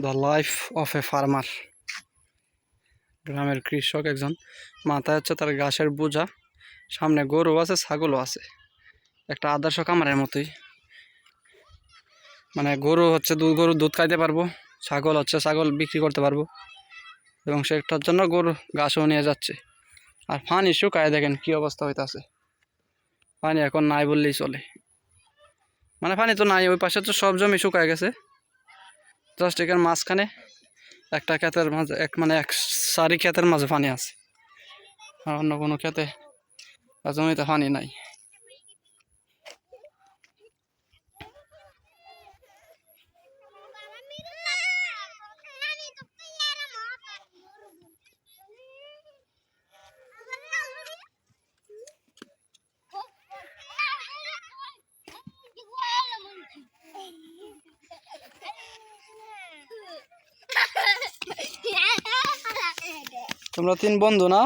The life of a farmer গ্রামের কৃষক একজন মাথায় হচ্ছে তার ঘাসের বোঝা, সামনে গরু আছে, ছাগলও আছে। একটা আদর্শ কামারের মতোই। মানে গরু হচ্ছে দুধ গরু দুধ খাইতে পারব, ছাগল হচ্ছে ছাগল বিক্রি করতে পারব। এবং সেটার জন্য গরু ঘাসও নিয়ে যাচ্ছে। আর পানি শুকায়, দেখেন কি অবস্থা হইতাছে। পানি এখন নাই বললেই চলে। মানে পানি তো নাই, ওই পাশে তো সব জমি শুকায় গেছে। জাস্ট এখানে মাঝখানে একটা ক্ষেতের মাঝে, এক মানে এক সারি ক্ষেতের মাঝে পানি আছে। আর অন্য কোনো ক্ষেতে জমিতে পানি নাই। তোমরা তিন বন্ধু না